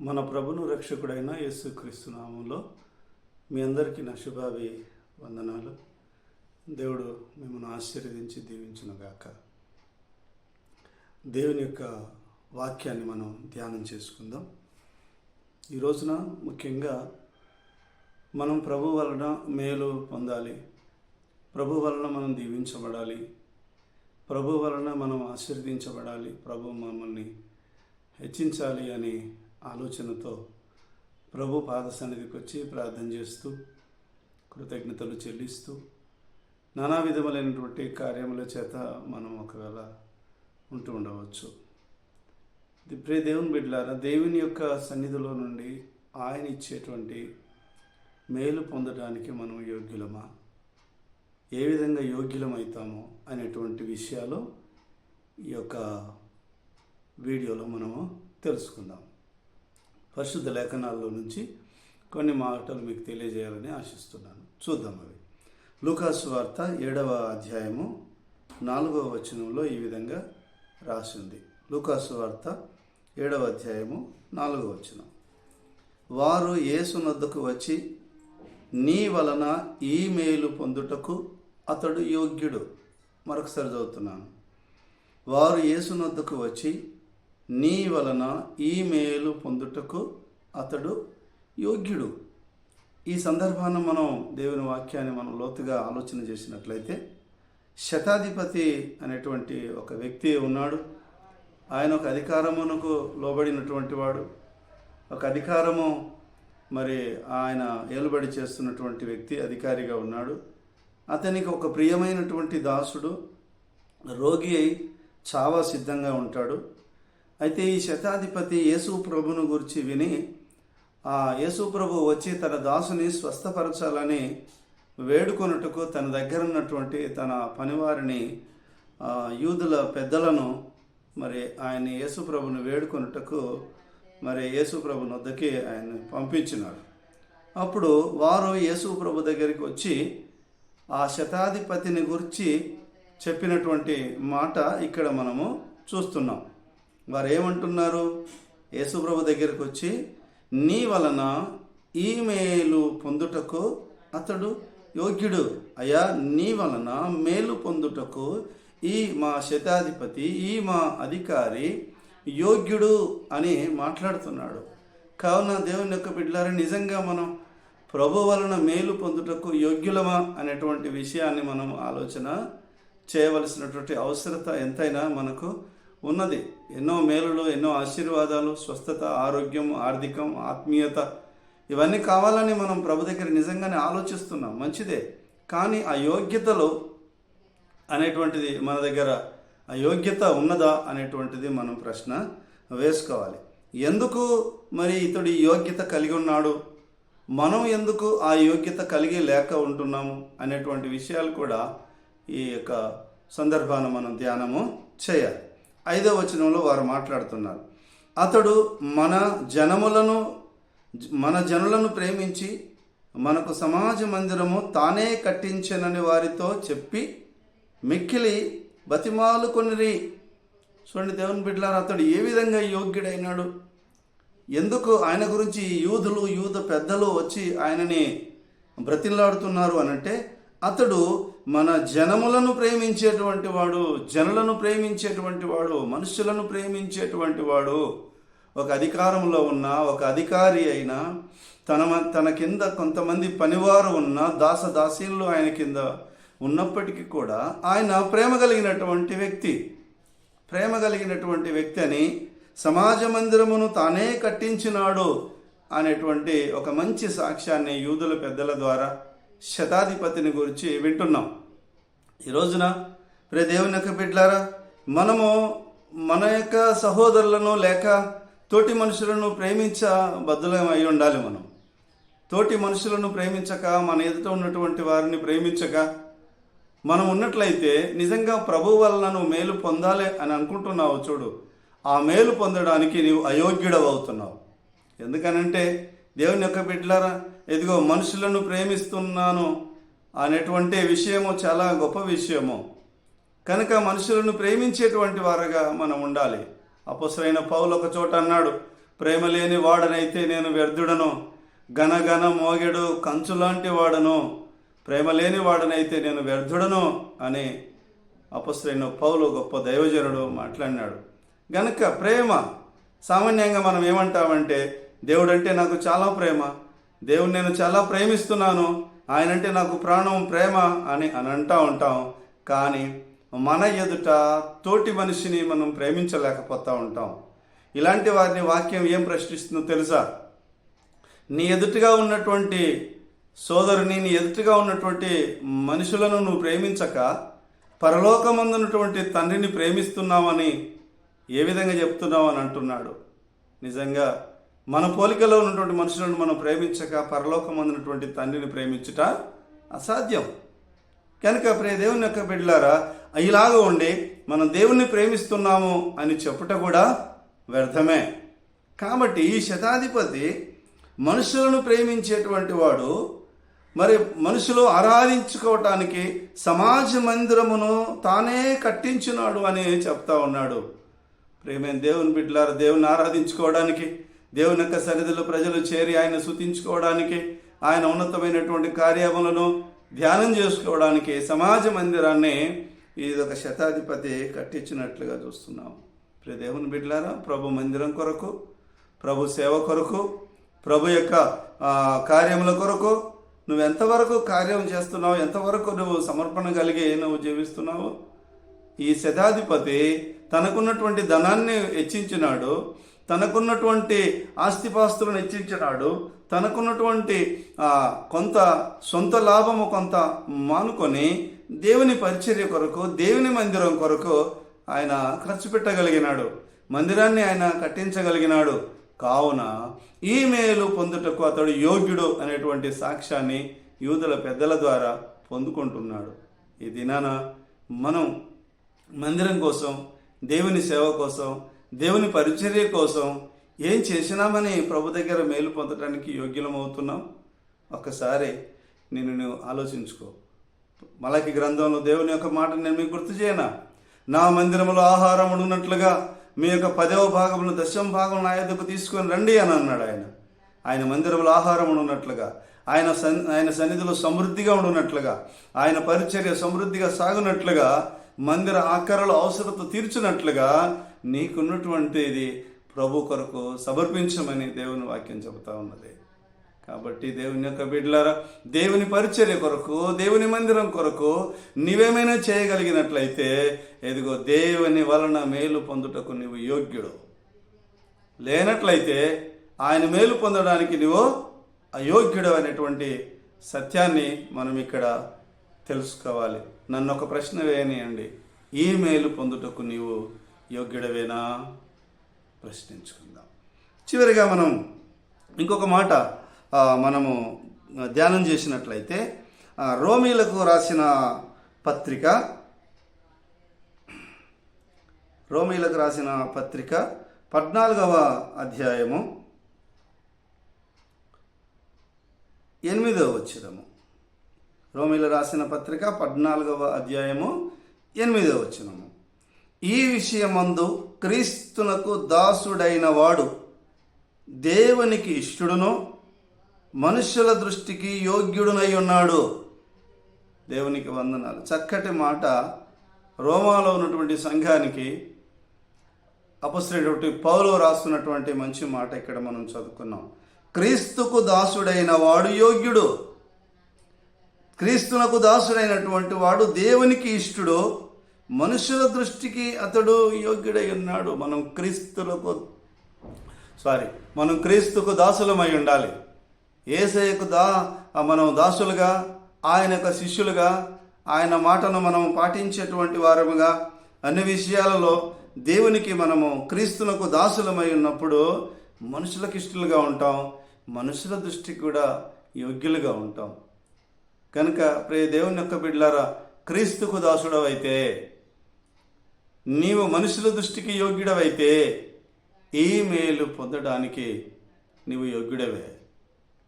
మన ప్రభును రక్షకుడైన యేసుక్రీస్తు నామంలో మీ అందరికీ నా శుభావి వందనాలు. దేవుడు మిమ్మల్ని ఆశీర్వదించి దీవించునుగాక. దేవుని యొక్క వాక్యాన్ని మనం ధ్యానం చేసుకుందాం. ఈ రోజున ముఖ్యంగా మనం ప్రభు వలన మేలు పొందాలి. ప్రభు వలన మనం దీవించబడాలి. ప్రభు వలన మనం ఆశీర్వదించబడాలి. ప్రభు మమ్మల్ని హెచ్చించాలి అని ఆలోచనతో ప్రభు పాద సన్నిధికి వచ్చి ప్రార్థన చేస్తూ కృతజ్ఞతలు చెల్లిస్తూ నానా విధములైనటువంటి కార్యముల చేత మనం ఒకవేళ ఉంటూ ఉండవచ్చు. ది ప్రే దేవుని బిడ్డలారా దేవుని యొక్క సన్నిధిలో నుండి ఆయన ఇచ్చేటువంటి మేలు పొందడానికి మనం యోగ్యులమా? ఏ విధంగా యోగ్యులమవుతామో అనేటువంటి విషయాలు ఈ యొక్క వీడియోలో మనము తెలుసుకుందాం. పరిశుద్ధ లేఖనాల్లో నుంచి కొన్ని మాటలు మీకు తెలియజేయాలని ఆశిస్తున్నాను. చూద్దాం అవి. లూకాసు వార్త ఏడవ అధ్యాయము నాలుగవ వచనంలో ఈ విధంగా రాసింది. లూకాసు వార్త ఏడవ అధ్యాయము నాలుగవ వచనం. వారు యేసునద్దకు వచ్చి నీ వలన ఈ మేలు పొందుటకు అతడు యోగ్యుడు. మరొకసారి చదువుతున్నాను. వారు యేసునద్దకు వచ్చి నీ వలన ఈ మేలు పొందుటకు అతడు యోగ్యుడు. ఈ సందర్భాన్ని మనం దేవుని వాక్యాన్ని మనం లోతుగా ఆలోచన చేసినట్లయితే శతాధిపతి అనేటువంటి ఒక వ్యక్తి ఉన్నాడు. ఆయన ఒక అధికారమునకు లోబడినటువంటి వాడు. ఒక అధికారము మరి ఆయన ఏలుబడి చేస్తున్నటువంటి వ్యక్తి అధికారిగా ఉన్నాడు. అతనికి ఒక ప్రియమైనటువంటి దాసుడు రోగి అయి చావా సిద్ధంగా ఉంటాడు. అయితే ఈ శతాధిపతి యేసు ప్రభును గురించి విని ఆ యేసు ప్రభు వచ్చి తన దాసుని స్వస్థపరచాలని వేడుకొనుటకు తన దగ్గర ఉన్నటువంటి తన పనివారిని యూదుల పెద్దలను మరి ఆయన యేసుప్రభును వేడుకొనుటకు మరి యేసుప్రభుని వద్దకి ఆయన పంపించినారు అప్పుడు వారు యేసుప్రభు దగ్గరికి వచ్చి ఆ శతాధిపతిని గురించి చెప్పినటువంటి మాట ఇక్కడ మనము చూస్తున్నాం. వారు ఏమంటున్నారు యేసుప్రభు దగ్గరికి వచ్చి నీ వలన ఈ మేలు పొందుటకు అతడు యోగ్యుడు. అయ్యా నీ వలన మేలు పొందుటకు ఈ మా శతాధిపతి ఈ మా అధికారి యోగ్యుడు అని మాట్లాడుతున్నాడు. కావున దేవుని యొక్క బిడ్డలారా నిజంగా మనం ప్రభు వలన మేలు పొందుటకు యోగ్యులమా అనేటువంటి విషయాన్ని మనం ఆలోచన చేయవలసినటువంటి అవసరత ఎంతైనా మనకు ఉన్నది. ఎన్నో మేలులు ఎన్నో ఆశీర్వాదాలు స్వస్థత ఆరోగ్యం ఆర్థికం ఆత్మీయత ఇవన్నీ కావాలని మనం ప్రభు దగ్గర నిజంగానే ఆలోచిస్తున్నాం. మంచిదే. కానీ ఆ యోగ్యతలో అనేటువంటిది మన దగ్గర ఆ యోగ్యత ఉన్నదా అనేటువంటిది మనం ప్రశ్న వేసుకోవాలి. ఎందుకు మరి ఇతడు యోగ్యత కలిగి ఉన్నాడు? మనం ఎందుకు ఆ యోగ్యత కలిగి లేక ఉంటున్నాము? అనేటువంటి విషయాలు కూడా ఈ యొక్క సందర్భాన్ని మనం ధ్యానము చేయాలి. ఐదో వచనంలో వారు మాట్లాడుతున్నారు. అతడు మన జనములను మన జనులను ప్రేమించి మనకు సమాజ మందిరము తానే కట్టించనని వారితో చెప్పి మిక్కిలి బతిమాలుకొనిరి. చూడండి దేవుని బిడ్డలారు అతడు ఏ విధంగా యోగ్యుడైనాడు? ఎందుకు ఆయన గురించి యూదులు యూద పెద్దలు వచ్చి ఆయనని బ్రతిలాడుతున్నారు అనంటే అతడు మన జనములను ప్రేమించేటువంటి వాడు జనులను ప్రేమించేటువంటి వాడు మనుషులను ప్రేమించేటువంటి వాడు ఒక అధికారంలో ఉన్న ఒక అధికారి అయినా తన మ- తన కింద కొంతమంది పనివారు ఉన్న దాస ఆయన కింద ఉన్నప్పటికీ కూడా ఆయన ప్రేమ కలిగినటువంటి వ్యక్తి. ప్రేమ కలిగినటువంటి వ్యక్తి అని సమాజ మందిరమును తానే కట్టించినాడు అనేటువంటి ఒక మంచి సాక్ష్యాన్ని యూదుల పెద్దల ద్వారా శతాధిపతిని గురించి వింటున్నాం. ఈ రోజున ప్రే దేవుని యొక్క బిడ్డలారా మనము మన యొక్క సహోదరులను లేక తోటి మనుషులను ప్రేమించ బద్దులం అయి ఉండాలి మనం. తోటి మనుషులను ప్రేమించక మన ఎదుట ఉన్నటువంటి వారిని ప్రేమించక మనం ఉన్నట్లయితే నిజంగా ప్రభు వలన నువ్వు మేలు పొందాలి అని అనుకుంటున్నావు చూడు. ఆ మేలు పొందడానికి నీవు అయోగ్యుడవు అవుతున్నావు. ఎందుకనంటే దేవుని యొక్క బిడ్డలారా ఇదిగో మనుషులను ప్రేమిస్తున్నాను అనేటువంటి విషయము చాలా గొప్ప విషయము. కనుక మనుషులను ప్రేమించేటువంటి వారుగా మనం ఉండాలి. అపసరైన పౌలు ఒక చోట అన్నాడు ప్రేమ లేని వాడనైతే నేను వ్యర్థుడను ఘనఘన మోగెడు కంచులాంటి వాడను ప్రేమ లేని వాడనైతే నేను వ్యర్థుడను అని అపశ్రైన పౌలు గొప్ప దైవజనుడు మాట్లాడినాడు. గనక ప్రేమ సామాన్యంగా మనం ఏమంటామంటే దేవుడంటే నాకు చాలా ప్రేమ. దేవుడు నేను చాలా ప్రేమిస్తున్నాను. ఆయన అంటే నాకు ప్రాణం ప్రేమ అని అని అంటూ ఉంటాం. కానీ మన ఎదుట తోటి మనిషిని మనం ప్రేమించలేకపోతూ ఉంటాం. ఇలాంటి వారిని వాక్యం ఏం ప్రశ్నిస్తుందో తెలుసా? నీ ఎదుటిగా ఉన్నటువంటి సోదరుని నీ ఎదుటిగా ఉన్నటువంటి మనుషులను నువ్వు ప్రేమించక పరలోకమందున్నటువంటి తండ్రిని ప్రేమిస్తున్నావని ఏ విధంగా చెప్తున్నావు అని అంటున్నాడు. నిజంగా మన పోలికలో ఉన్నటువంటి మనుషులను మనం ప్రేమించక పరలోకం అందినటువంటి తండ్రిని ప్రేమించుట అసాధ్యం. కనుక ప్రే దేవుని యొక్క బిడ్డలారా ఇలాగ ఉండి మనం దేవుణ్ణి ప్రేమిస్తున్నాము అని చెప్పుట కూడా వ్యర్థమే. కాబట్టి ఈ శతాధిపతి మనుషులను ప్రేమించేటువంటి వాడు మరి మనుషులు ఆరాధించుకోవటానికి సమాజ మందిరమును తానే కట్టించినాడు అని చెప్తా ఉన్నాడు. ప్రేమైన దేవుని బిడ్డలారా దేవుని ఆరాధించుకోవడానికి దేవుని యొక్క సన్నిధిలో ప్రజలు చేరి ఆయన శుతించుకోవడానికి ఆయన ఉన్నతమైనటువంటి కార్యములను ధ్యానం చేసుకోవడానికి సమాజ మందిరాన్ని ఇది ఒక శతాధిపతి కట్టించినట్లుగా చూస్తున్నాం. ప్రియ దేవుని బిడ్డలారా ప్రభు మందిరం కొరకు ప్రభు సేవ కొరకు ప్రభు యొక్క కార్యముల కొరకు నువ్వు ఎంతవరకు కార్యం చేస్తున్నావు ఎంతవరకు నువ్వు సమర్పణ కలిగి నువ్వు జీవిస్తున్నావు? ఈ శతాధిపతి తనకున్నటువంటి ధనాన్ని హెచ్చించినాడు. తనకున్నటువంటి ఆస్తిపాస్తులను హెచ్చించినాడు తనకున్నటువంటి కొంత సొంత లాభము కొంత మానుకొని దేవుని పరిచర్య కొరకు దేవుని మందిరం కొరకు ఆయన ఖర్చు పెట్టగలిగినాడు. మందిరాన్ని ఆయన కట్టించగలిగినాడు. కావున ఈ మేలు పొందుటకు అతడు యోగ్యుడు అనేటువంటి సాక్ష్యాన్ని యూదుల పెద్దల ద్వారా పొందుకుంటున్నాడు. ఈ దినాన మనం మందిరం కోసం దేవుని సేవ కోసం దేవుని పరిచర్య కోసం ఏం చేసినామని ప్రభు దగ్గర మేలు పొందడానికి యోగ్యులమవుతున్నాం? ఒక్కసారి నేను నువ్వు ఆలోచించుకో. మలకి గ్రంథంలో దేవుని యొక్క మాట నేను మీకు గుర్తు చేయనా? నా మందిరంలో ఆహారం ఉన్నట్లుగా మీ యొక్క పదవ భాగంలో దశమ భాగం నా యొక్కకు తీసుకొని రండి అని అన్నాడు ఆయన. ఆయన మందిరంలో ఆహారం ఉన్నట్లుగా ఆయన సన్ ఆయన సన్నిధిలో సమృద్ధిగా ఉండున్నట్లుగా ఆయన పరిచర్య సమృద్ధిగా సాగునట్లుగా మందిర ఆకారాల అవసరత తీర్చినట్లుగా నీకున్నటువంటిది ప్రభు కొరకు సమర్పించమని దేవుని వాక్యం చెబుతా ఉన్నది. కాబట్టి దేవుని యొక్క బిడ్డలారా దేవుని పరిచర్య కొరకు దేవుని మందిరం కొరకు నీవేమైనా చేయగలిగినట్లయితే ఎదిగో దేవుని వలన మేలు పొందుటకు నీవు యోగ్యుడు. లేనట్లయితే ఆయన మేలు పొందడానికి నువ్వు అయోగ్యుడు అనేటువంటి సత్యాన్ని మనం ఇక్కడ తెలుసుకోవాలి. నన్ను ఒక ప్రశ్న వేయనియండి. ఈ మేలు పొందుటకు నీవు యోగ్యుడవేనా? ప్రశ్నించుకుందాం. చివరిగా మనం ఇంకొక మాట మనము ధ్యానం చేసినట్లయితే రోమీలకు రాసిన పత్రిక రోమీలకు రాసిన పత్రిక పద్నాలుగవ అధ్యాయము ఎనిమిదవ వచ్చినము రోమిల రాసిన పత్రిక పద్నాలుగవ అధ్యాయము ఎనిమిదవ వచ్చినము ఈ విషయమందు క్రీస్తునకు దాసుడైన వాడు దేవునికి ఇష్టడును మనుషుల దృష్టికి యోగ్యుడునై ఉన్నాడు. దేవునికి వందనాలు. చక్కటి మాట రోమాలో ఉన్నటువంటి సంఘానికి అపశ్రేటువంటి పౌలో రాస్తున్నటువంటి మంచి మాట ఇక్కడ మనం చదువుకున్నాం. క్రీస్తుకు దాసుడైన వాడు యోగ్యుడు. క్రీస్తునకు దాసుడైనటువంటి వాడు దేవునికి ఇష్టడు. మనుషుల దృష్టికి అతడు యోగ్యుడై ఉన్నాడు. మనం క్రీస్తులకు సారీ మనం క్రీస్తుకు దాసులమై ఉండాలి. ఏసయ్యకు దా మనం దాసులుగా ఆయన యొక్క శిష్యులుగా ఆయన మాటను మనం పాటించేటువంటి వారముగా అన్ని విషయాలలో దేవునికి మనము క్రీస్తునకు దాసులమై ఉన్నప్పుడు మనుషులకు ఇష్టలుగా ఉంటాం. మనుషుల దృష్టికి కూడా యోగ్యులుగా ఉంటాం. కనుక ప్రే దేవుని యొక్క బిడ్డలారా క్రీస్తుకు దాసుడవైతే నీవు మనుషుల దృష్టికి యోగ్యుడవైతే ఈ మేలు పొందడానికి నీవు యోగ్యుడవే.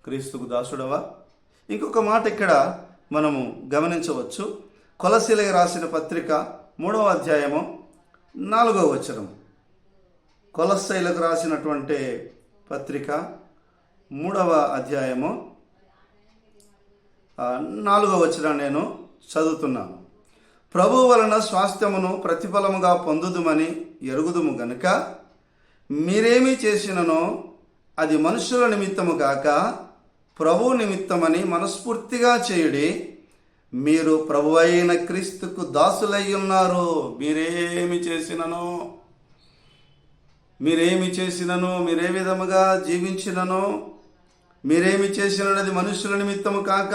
క్రీస్తుకు దాసుడవా? ఇంకొక మాట ఇక్కడ మనము గమనించవచ్చు. కొలశీలకి రాసిన పత్రిక మూడవ అధ్యాయము నాలుగవ వచనం. కొలశైలకు రాసినటువంటి పత్రిక మూడవ అధ్యాయము నాలుగవ వచనం నేను చదువుతున్నాను. ప్రభు వలన స్వాస్థ్యమును ప్రతిఫలముగా పొందుదుమని ఎరుగుదుము గనుక మీరేమి చేసిననో అది మనుషుల నిమిత్తము కాక ప్రభు నిమిత్తమని మనస్ఫూర్తిగా చేయుడి మీరు ప్రభు అయిన క్రీస్తుకు దాసులై ఉన్నారు. మీరేమి చేసిననో మీరేమి చేసినను మీరే విధముగా జీవించిననో మీరేమి చేసినది మనుషుల నిమిత్తము కాక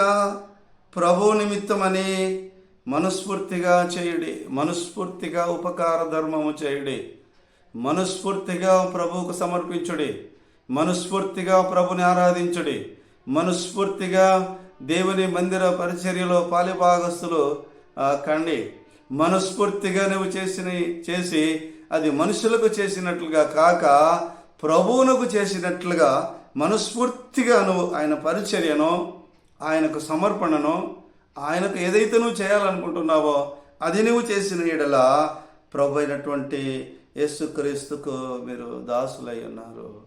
ప్రభు నిమిత్తమని మనస్ఫూర్తిగా చేయుడి మనస్ఫూర్తిగా ఉపకార ధర్మము చేయుడి మనస్ఫూర్తిగా ప్రభువుకు సమర్పించుడి మనస్ఫూర్తిగా ప్రభుని ఆరాధించుడి మనస్ఫూర్తిగా దేవుని మందిర పరిచర్యలో పాలిభాగస్తులు కండి. మనస్ఫూర్తిగా నువ్వు చేసిన చేసి అది మనుషులకు చేసినట్లుగా కాక ప్రభువునకు చేసినట్లుగా మనస్ఫూర్తిగా నువ్వు ఆయన పరిచర్యను ఆయనకు సమర్పణను ఆయనకు ఏదైతే నువ్వు చేయాలనుకుంటున్నావో అది నువ్వు చేసిన ఎడల ప్రభు అయినటువంటి యేసుక్రీస్తుకు మీరు దాసులై ఉన్నారు.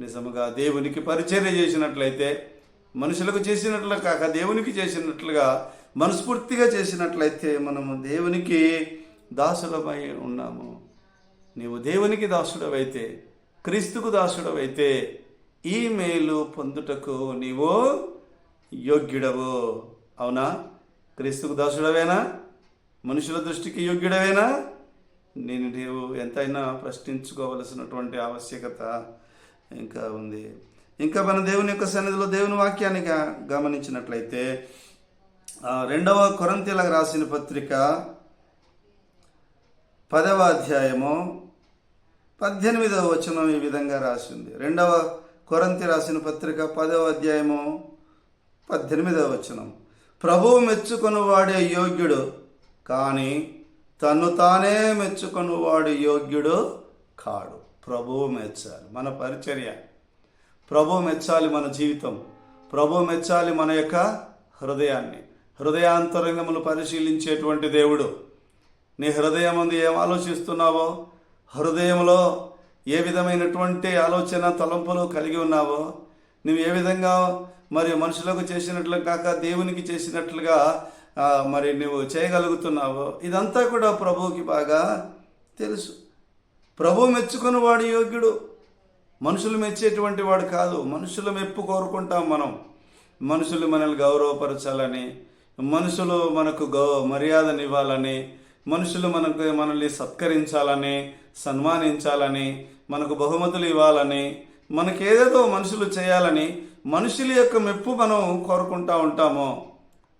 నిజముగా దేవునికి పరిచర్య చేసినట్లయితే మనుషులకు చేసినట్లు కాక దేవునికి చేసినట్లుగా మనస్ఫూర్తిగా చేసినట్లయితే మనము దేవునికి దాసులమై ఉన్నాము. నీవు దేవునికి దాసుడవైతే క్రీస్తుకు దాసుడవైతే ఈ మేలు పొందుటకు నీవు యోగ్యుడవు. అవునా? క్రీస్తుకు దాసుడవేనా? మనుషుల దృష్టికి యోగ్యుడవేనా? నేను నీవు ఎంతైనా ప్రశ్నించుకోవలసినటువంటి ఆవశ్యకత ఇంకా ఉంది. ఇంకా మన దేవుని యొక్క సన్నిధిలో దేవుని వాక్యాన్ని గమనించినట్లయితే రెండవ కొరంతీలకు రాసిన పత్రిక పదవ అధ్యాయము పద్దెనిమిదవ వచనం ఈ విధంగా రాసింది. రెండవ కొరంతి రాసిన పత్రిక పదవ అధ్యాయము పద్దెనిమిదవ వచనం. ప్రభువు మెచ్చుకొని వాడే యోగ్యుడు కానీ తను తానే మెచ్చుకొనివాడు యోగ్యుడు కాడు. ప్రభువు మెచ్చాలి. మన పరిచర్య. ప్రభు మెచ్చాలి మన జీవితం. ప్రభు మెచ్చాలి మన యొక్క హృదయాన్ని. హృదయాంతరంగములు పరిశీలించేటువంటి దేవుడు. నీ హృదయం ఉంది ఏం ఆలోచిస్తున్నావో? హృదయంలో ఏ విధమైనటువంటి ఆలోచన తలంపులు కలిగి ఉన్నావో? నువ్వు ఏ విధంగా మరి మనుషులకు చేసినట్లు కాక దేవునికి చేసినట్లుగా మరి నువ్వు చేయగలుగుతున్నావు ఇదంతా కూడా ప్రభువుకి బాగా తెలుసు. ప్రభు మెచ్చుకుని వాడు యోగ్యుడు. మనుషులు మెచ్చేటువంటి వాడు కాదు. మనుషుల మెప్పు కోరుకుంటాం మనం. మనుషులు మనల్ని గౌరవపరచాలని మనుషులు మనకు గౌ మర్యాదనివ్వాలని మనుషులు మనకు మనల్ని సత్కరించాలని సన్మానించాలని మనకు బహుమతులు ఇవ్వాలని మనకి మనుషులు చేయాలని మనుషుల యొక్క మెప్పు మనం కోరుకుంటా ఉంటాము?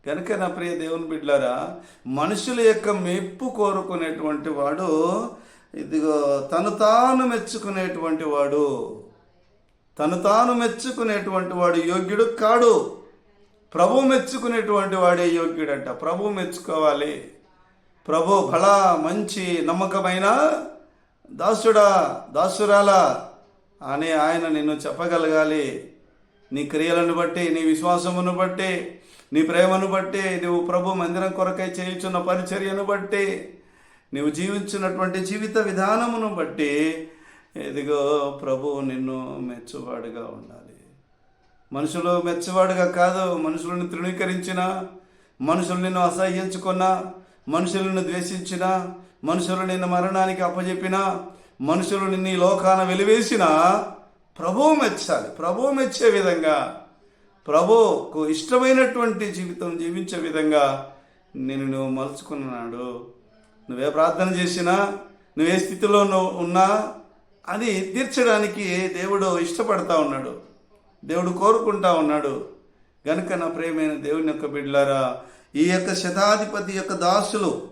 కనుక నా ప్రియ దేవుని బిడ్డారా మనుషుల యొక్క మెప్పు కోరుకునేటువంటి వాడు ఇదిగో తను తాను మెచ్చుకునేటువంటి వాడు తను తాను మెచ్చుకునేటువంటి వాడు యోగ్యుడు కాడు. ప్రభు మెచ్చుకునేటువంటి వాడే యోగ్యుడంట. ప్రభు మెచ్చుకోవాలి. ప్రభు బలా మంచి నమ్మకమైన దాసుడా దాసురాలా అని ఆయన నిన్ను చెప్పగలగాలి. నీ క్రియలను బట్టి నీ విశ్వాసమును బట్టి నీ ప్రేమను బట్టి నువ్వు ప్రభు మందిరం కొరకై చేయుచున్న పరిచర్యను బట్టి నువ్వు జీవించినటువంటి జీవిత విధానమును బట్టి ఇదిగో ప్రభు నిన్ను మెచ్చువాడుగా ఉండాలి. మనుషులు మెచ్చువాడుగా కాదు మనుషులను తృణీకరించిన మనుషులు నిన్ను అసహ్యించుకున్న మనుషులను ద్వేషించిన మనుషులు నిన్ను మరణానికి అప్పజెప్పిన మనుషులు నిన్ను ఈ లోకాన వెలివేసినా ప్రభువు మెచ్చాలి. ప్రభువు మెచ్చే విధంగా ప్రభువుకు ఇష్టమైనటువంటి జీవితం జీవించే విధంగా నేను నువ్వు మలుచుకున్నాడు. నువ్వే ప్రార్థన చేసినా నువ్వే స్థితిలో ఉన్నా అది తీర్చడానికి దేవుడు ఇష్టపడతా ఉన్నాడు. దేవుడు కోరుకుంటా ఉన్నాడు. గనుక నా ప్రేమైన దేవుని యొక్క బిడ్డలారా ఈ యొక్క శతాధిపతి యొక్క దాసులు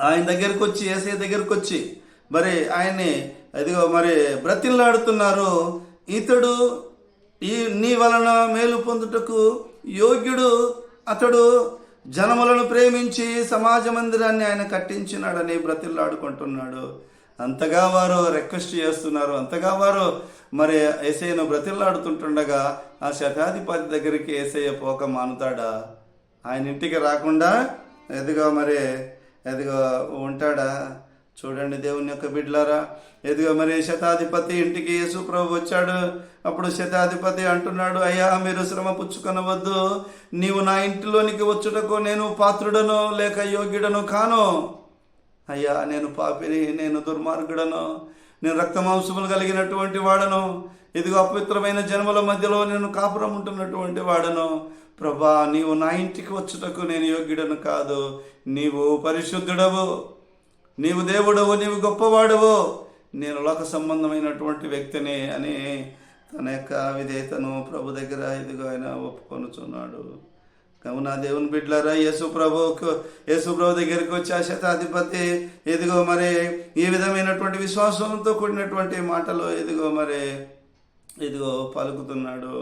ఆయన దగ్గరకు వచ్చి ఏసఐ దగ్గరకు వచ్చి మరి ఆయన్ని అదిగో మరి బ్రతిల్లాడుతున్నారు ఇతడు ఈ నీ వలన మేలు పొందుటకు యోగ్యుడు అతడు. జనములను ప్రేమించి సమాజ మందిరాన్ని ఆయన కట్టించినాడని బ్రతిల్లాడుకుంటున్నాడు అంతగా వారు రిక్వెస్ట్ చేస్తున్నారు. అంతగా వారు మరి ఏసయ్యను బ్రతిల్లాడుతుంటుండగా ఆ శతాధిపతి దగ్గరికి ఏసయ్య పోక మానుతాడా? ఆయన ఇంటికి రాకుండా ఎదిగో మరి ఎదిగో ఉంటాడా? చూడండి దేవుని యొక్క బిడ్లారా. ఎదుగో మరి శతాధిపతి ఇంటికి యేసు ప్రభు వచ్చాడు. అప్పుడు శతాధిపతి అంటున్నాడు అయ్యా మీరు శ్రమ పుచ్చుకొనవద్దు. నీవు నా ఇంటిలోనికి వచ్చుటకు నేను పాత్రుడను లేక యోగ్యుడను కాను. అయ్యా నేను పాపిని నేను దుర్మార్గుడను. నేను రక్తమాంసములు కలిగినటువంటి వాడను. ఇదిగో అపవిత్రమైన జన్మల మధ్యలో నేను కాపురం ఉంటున్నటువంటి వాడను. ప్రభా నీవు నా ఇంటికి వచ్చుటకు నేను యోగ్యుడను కాదు. నీవు పరిశుద్ధుడవు. నీవు దేవుడవు నీవు గొప్పవాడవు. నేను లోక సంబంధమైనటువంటి వ్యక్తిని అని తన యొక్క విధేయతను ప్రభు దగ్గర ఇదిగో ఆయన ఒప్పుకొనుచున్నాడు. కావున దేవుని బిడ్డలారా యేసు ప్రభుకు యేసు ప్రభు దగ్గరికి వచ్చి ఆ శతాధిపతి ఎదిగో మరి ఈ విధమైనటువంటి విశ్వాసంతో కూడినటువంటి మాటలు ఎదిగో మరి ఇదిగో పలుకుతున్నాడు.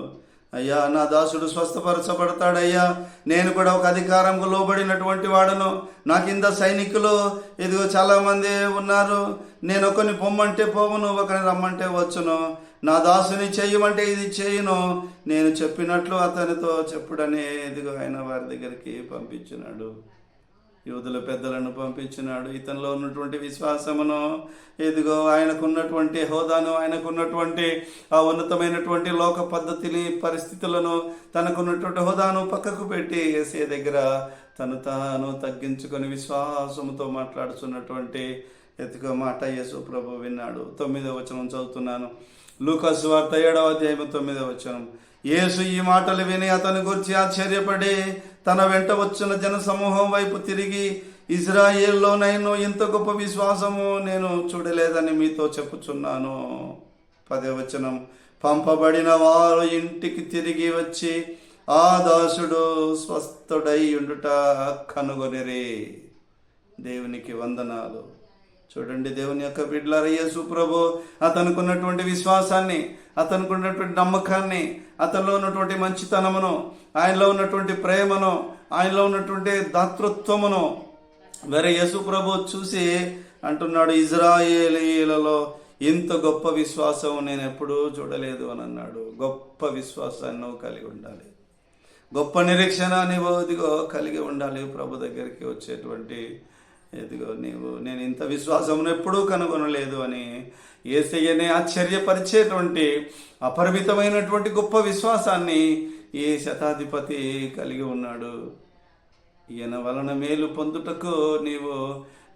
అయ్యా నా దాసుడు స్వస్థపరచబడతాడయ్యా. నేను కూడా ఒక అధికారంకు లోబడినటువంటి వాడను. నా కింద సైనికులు ఇదిగో చాలామంది ఉన్నారు. నేను ఒకరిని పొమ్మంటే పోవును ఒకరిని రమ్మంటే వచ్చును. నా దాసుని చేయమంటే ఇది చేయను. నేను చెప్పినట్లు అతనితో చెప్పుడని ఇదిగో ఆయన వారి దగ్గరికి పంపించినాడు యూదుల పెద్దలను పంపించినాడు. ఇతనిలో ఉన్నటువంటి విశ్వాసమును ఇదిగో ఆయనకున్నటువంటి హోదాను ఆయనకున్నటువంటి ఆ ఉన్నతమైనటువంటి లోక పద్ధతిని పరిస్థితులను తనకున్నటువంటి హోదాను పక్కకు పెట్టి ఏసే దగ్గర తను తాను తగ్గించుకొని విశ్వాసముతో మాట్లాడుతున్నటువంటి ఎత్తుకో మాట యేసు ప్రభు విన్నాడు. తొమ్మిదో వచనం చదువుతున్నాను. లూకస్ వార్త ఏడవ అధ్యాయం తొమ్మిదో వచనం. యేసు ఈ మాటలు విని అతని గురించి ఆశ్చర్యపడి తన వెంట వచ్చిన జన సమూహం వైపు తిరిగి ఇజ్రాయేల్లోనైనా ఇంత గొప్ప విశ్వాసము నేను చూడలేదని మీతో చెప్పుచున్నాను. పదవచనం పంపబడిన వారు ఇంటికి తిరిగి వచ్చి ఆ దాసుడు స్వస్థుడై ఉండుట కనుగొనిరి. దేవునికి వందనాలు. చూడండి దేవుని యొక్క బిడ్డలార యేసు ప్రభు అతనికి ఉన్నటువంటి విశ్వాసాన్ని అతనికి ఉన్నటువంటి నమ్మకాన్ని అతనిలో ఉన్నటువంటి మంచితనమును ఆయనలో ఉన్నటువంటి ప్రేమను ఆయనలో ఉన్నటువంటి దాతృత్వమును వేరే యేసు ప్రభు చూసి అంటున్నాడు ఇజ్రాయేలీలలో ఇంత గొప్ప విశ్వాసం నేను ఎప్పుడూ చూడలేదు అని అన్నాడు. గొప్ప విశ్వాసాన్ని నువ్వు కలిగి ఉండాలి. గొప్ప నిరీక్షణ నీవు ఇదిగో కలిగి ఉండాలి. ప్రభు దగ్గరికి వచ్చేటువంటి ఇదిగో నీవు నేను ఇంత విశ్వాసమును ఎప్పుడూ కనుగొనలేదు అని ఏసయ్యనే ఆశ్చర్యపరిచేటువంటి అపరిమితమైనటువంటి గొప్ప విశ్వాసాన్ని ఈ శతాధిపతి కలిగి ఉన్నాడు? ఈయన వలన మేలు పొందుటకు నీవు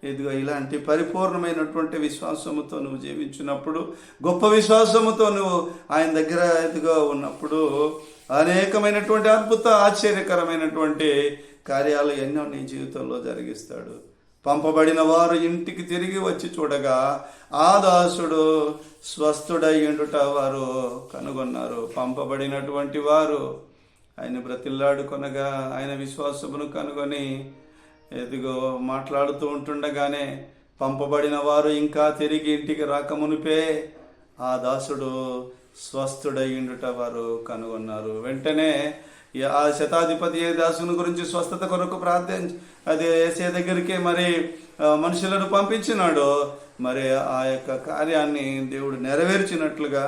ఇదిగో ఇలాంటి పరిపూర్ణమైనటువంటి విశ్వాసముతో నువ్వు జీవించినప్పుడు గొప్ప విశ్వాసముతో నువ్వు ఆయన దగ్గర ఇదిగో ఉన్నప్పుడు అనేకమైనటువంటి అద్భుత ఆశ్చర్యకరమైనటువంటి కార్యాలు ఎన్నో నీ జీవితంలో జరిగిస్తాడు. పంపబడిన వారు ఇంటికి తిరిగి వచ్చి చూడగా ఆ దాసుడు స్వస్థుడయ్యుండుట వారు కనుగొన్నారు. పంపబడినటువంటి వారు ఆయన బ్రతిల్లాడుకొనగా ఆయన విశ్వాసమును కనుగొని ఎదిగో మాట్లాడుతూ ఉంటుండగానే పంపబడిన వారు ఇంకా తిరిగి ఇంటికి రాకమునిపే ఆ దాసుడు స్వస్థుడయ్యుండుట వారు కనుగొన్నారు. వెంటనే ఆ శతాధిపతి ఏ దాసుని గురించి స్వస్థత కొరకు ప్రార్థించి అది ఏసే దగ్గరికి మరి మనుషులను పంపించినాడో మరి ఆ యొక్క కార్యాన్ని దేవుడు నెరవేర్చినట్లుగా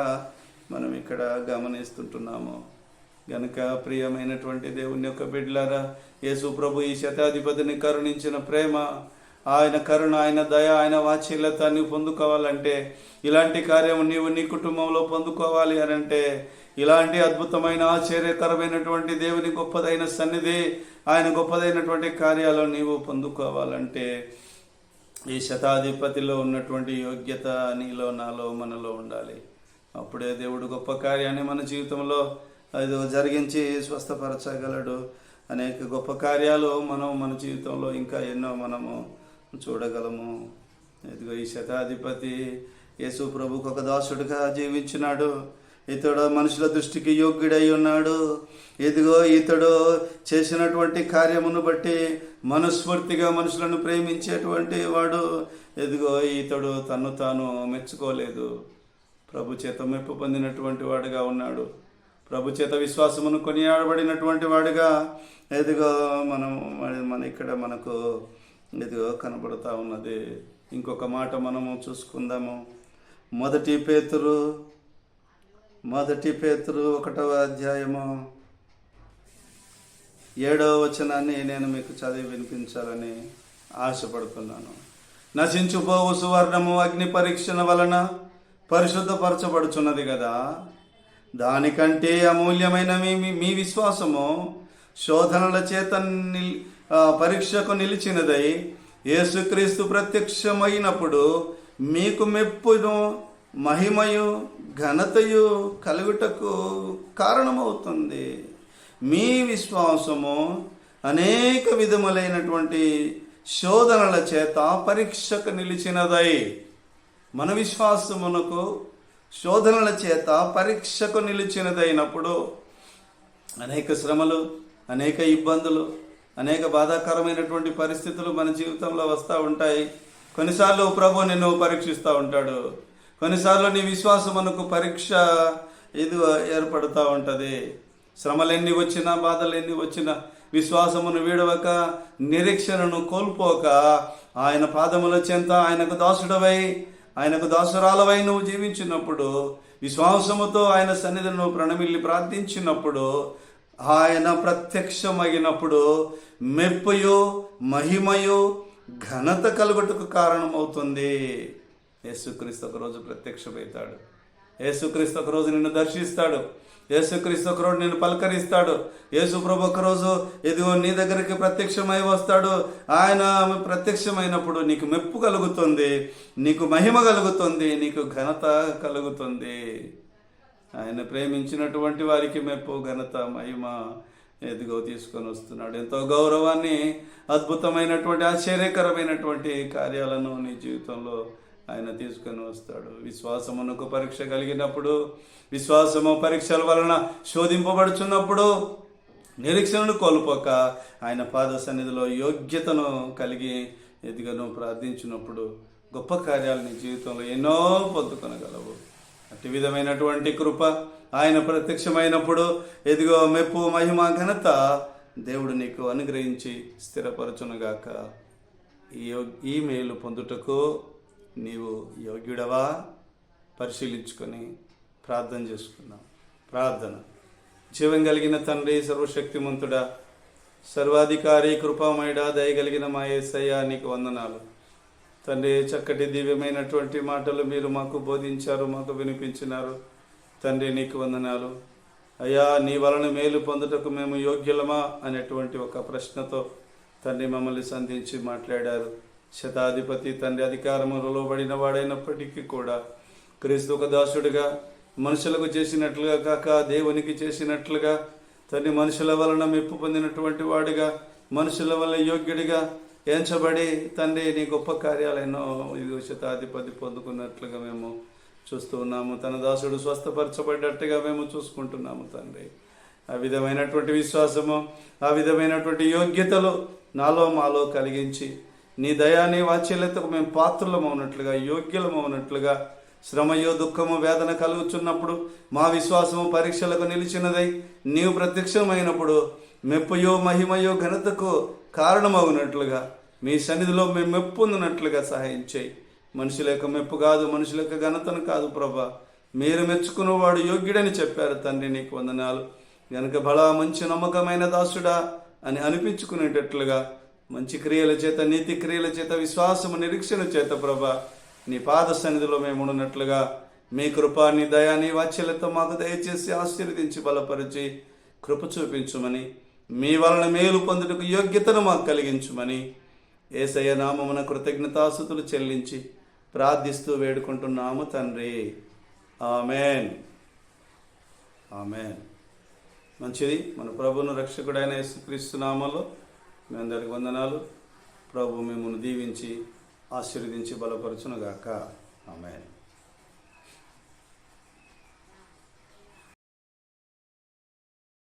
మనం ఇక్కడ గమనిస్తుంటున్నాము. గనుక ప్రియమైనటువంటి దేవుని యొక్క బిడ్డలారా యేసు ప్రభు ఈ శతాధిపతిని కరుణించిన ప్రేమ ఆయన కరుణ ఆయన దయ ఆయన వాత్సల్యత నీవు పొందుకోవాలంటే ఇలాంటి కార్యం నీవు నీ కుటుంబంలో పొందుకోవాలి అని అంటే ఇలాంటి అద్భుతమైన ఆశ్చర్యకరమైనటువంటి దేవుని గొప్పదైన సన్నిధి ఆయన గొప్పదైనటువంటి కార్యాలు నీవు పొందుకోవాలంటే ఈ శతాధిపతిలో ఉన్నటువంటి యోగ్యత నీలో నాలో మనలో ఉండాలి. అప్పుడే దేవుడు గొప్ప కార్యాన్ని మన జీవితంలో అది జరిగించి స్వస్థపరచగలడు. అనేక గొప్ప కార్యాలు మనం మన జీవితంలో ఇంకా ఎన్నో మనము చూడగలము. ఇదిగో ఈ శతాధిపతి యేసు ప్రభుకు ఒక దాసుడిగా జీవించినాడు. ఇతడు మనుషుల దృష్టికి యోగ్యుడై ఉన్నాడు. ఇదిగో ఇతడు చేసినటువంటి కార్యమును బట్టి మనస్ఫూర్తిగా మనుషులను ప్రేమించేటువంటి వాడు. ఇదిగో ఇతడు తను తాను మెచ్చుకోలేదు. ప్రభు చేత మెప్పు పొందినటువంటి వాడుగా ఉన్నాడు. ప్రభు చేత విశ్వాసమును కొనియాడబడినటువంటి వాడుగా. ఎదుగో మనం మన- ఇక్కడ మనకు ఎదుగో కనబడుతూ ఉన్నది. ఇంకొక మాట మనము చూసుకుందాము. మొదటి పేతురు మొదటి పేతురు ఒకటవ అధ్యాయము. ఏడవ వచనాన్ని నేను మీకు చదివి వినిపించాలని ఆశపడుతున్నాను. నశించుపోవు సువర్ణము అగ్ని పరీక్షణ వలన పరిశుద్ధపరచబడుచున్నది కదా. దానికంటే అమూల్యమైన మీ మీ- విశ్వాసము శోధనల చేత నిల్ పరీక్షకు నిలిచినదై యేసుక్రీస్తు ప్రత్యక్షమైనప్పుడు మీకు మెప్పును మహిమయు ఘనతయు కలుగుటకు కారణమవుతుంది. మీ విశ్వాసము అనేక విధములైనటువంటి శోధనల చేత పరీక్షకు నిలిచినదై. మన విశ్వాసమునకు శోధనల చేత పరీక్షకు నిలిచినదైనప్పుడు అనేక శ్రమలు అనేక ఇబ్బందులు అనేక బాధాకరమైనటువంటి పరిస్థితులు మన జీవితంలో వస్తూ ఉంటాయి. కొన్నిసార్లు ప్రభు నిన్ను పరీక్షిస్తూ ఉంటాడు. కొన్నిసార్లు నీ విశ్వాసమునకు పరీక్ష ఇది ఏర్పడుతూ ఉంటుంది. శ్రమలు ఎన్ని వచ్చినా బాధలు ఎన్ని వచ్చినా విశ్వాసమును వీడవక నిరీక్షణను కోల్పోక ఆయన పాదముల చెంత ఆయనకు దాసుడవై ఆయనకు దాసురాలవై నువ్వు జీవించినప్పుడు విశ్వాసముతో ఆయన సన్నిధిని నువ్వు ప్రణమిల్లి ప్రార్థించినప్పుడు ఆయన ప్రత్యక్షమైనప్పుడు మెప్పయో మహిమయు ఘనత కలుగుటకు కారణమవుతుంది. యేసుక్రీస్తు ఒకరోజు ప్రత్యక్షమవుతాడు. యేసుక్రీస్తు ఒకరోజు నిన్ను దర్శిస్తాడు. యేసుక్రీస్తు ఒకరోజు నిన్ను పలకరిస్తాడు. యేసు ప్రభు ఒకరోజు ఇదిగో నీ దగ్గరికి ప్రత్యక్షమై వస్తాడు. ఆయన ప్రత్యక్షమైనప్పుడు నీకు మెప్పు కలుగుతుంది నీకు మహిమ కలుగుతుంది నీకు ఘనత కలుగుతుంది. ఆయన ప్రేమించినటువంటి వారికి మెప్పు ఘనత మహిమ ఎదుగో తీసుకొని వస్తున్నాడు. ఎంతో గౌరవాన్ని అద్భుతమైనటువంటి ఆశ్చర్యకరమైనటువంటి కార్యాలను నీ జీవితంలో ఆయన తీసుకొని వస్తాడు. విశ్వాసమునకు పరీక్ష కలిగినప్పుడు విశ్వాసము పరీక్షల వలన శోధింపబడుచున్నప్పుడు నిరీక్షణను కోల్పోక ఆయన పాద సన్నిధిలో యోగ్యతను కలిగి ఎదిగను ప్రార్థించినప్పుడు గొప్ప కార్యాలు నీ జీవితంలో ఎన్నో పొందుకొనగలవు. అట్టి విధమైనటువంటి కృప ఆయన ప్రత్యక్షమైనప్పుడు ఎదిగో మెప్పు మహిమ ఘనత దేవుడు నీకు అనుగ్రహించి స్థిరపరచునుగాక. ఈ యో- ఈ మేలు పొందుటకు నీవు యోగ్యుడవా? పరిశీలించుకొని ప్రార్థన చేసుకున్నాం ప్రార్థన. జీవం కలిగిన తండ్రి సర్వశక్తిమంతుడా సర్వాధికారి కృపామయుడ దయగలిగిన మా ఏసయ్య నీకు వందనాలు. తండ్రి చక్కటి దివ్యమైనటువంటి మాటలు మీరు మాకు బోధించారు మాకు వినిపించినారు. తండ్రి నీకు వందనాలు. అయ్యా నీ వలన మేలు పొందుటకు మేము యోగ్యులమా? అనేటువంటి ఒక ప్రశ్నతో తండ్రి మమ్మల్ని సంధించి మాట్లాడారు. శతాధిపతి తండ్రి అధికారము లోబడిన వాడైనప్పటికీ కూడా క్రీస్తు ఒక దాసుడిగా మనుషులకు చేసినట్లుగా కాక దేవునికి చేసినట్లుగా తండ్రి మనుషుల వలన మెప్పు పొందినటువంటి వాడిగా మనుషుల వల్ల యోగ్యుడిగా ఎంచబడి తండ్రి నీ గొప్ప కార్యాలెన్నో ఇది శతాధిపతి పొందుకున్నట్లుగా మేము చూస్తూ ఉన్నాము. తన దాసుడు స్వస్థపరచబడ్డట్టుగా మేము చూసుకుంటున్నాము తండ్రి. ఆ విధమైనటువంటి విశ్వాసము ఆ విధమైనటువంటి యోగ్యతలు నాలో మాలో కలిగించి నీ దయా నీ వాత్సల్యతకు మేము పాత్రులమవునట్లుగా యోగ్యులమవునట్లుగా శ్రమయో దుఃఖము వేదన కలుగుచున్నప్పుడు మా విశ్వాసము పరీక్షలకు నిలిచినదై నీవు ప్రత్యక్షమైనప్పుడు మెప్పుయో మహిమయో ఘనతకు కారణమవునట్లుగా మీ సన్నిధిలో మేము మెప్పొందినట్లుగా సహాయం చేయి. మనుషుల యొక్క మెప్పు కాదు మనుషుల యొక్క ఘనతను కాదు ప్రభా. మీరు మెచ్చుకున్నవాడు యోగ్యుడని చెప్పారు తండ్రి నీకు వందనాలు. వెనక బలా మంచి నమ్మకమైన దాసుడా అని అనిపించుకునేటట్లుగా మంచి క్రియల చేత నీతి క్రియల చేత విశ్వాసము నిరీక్షణ చేత ప్రభ నీ పాద సన్నిధిలో మేము ఉన్నట్లుగా మీ కృప నీ దయా నీ వాత్సల్యత మాకు దయచేసి ఆశీర్వదించి బలపరిచి కృప చూపించుమని మీ వలన మేలు పొందుటకు యోగ్యతను మాకు కలిగించుమని ఏసయ్య నామమున కృతజ్ఞతాసుతులు చెల్లించి ప్రార్థిస్తూ వేడుకుంటున్నాము తండ్రి. ఆమెన్. ఆమెన్. మంచిది మన ప్రభును రక్షకుడైన యేసుక్రీస్తు నామంలో మీ అందరికి వందనాలు. ప్రభు మిమ్మల్ని దీవించి ఆశీర్వదించి బలపరచునుగాక. ఆమెన్.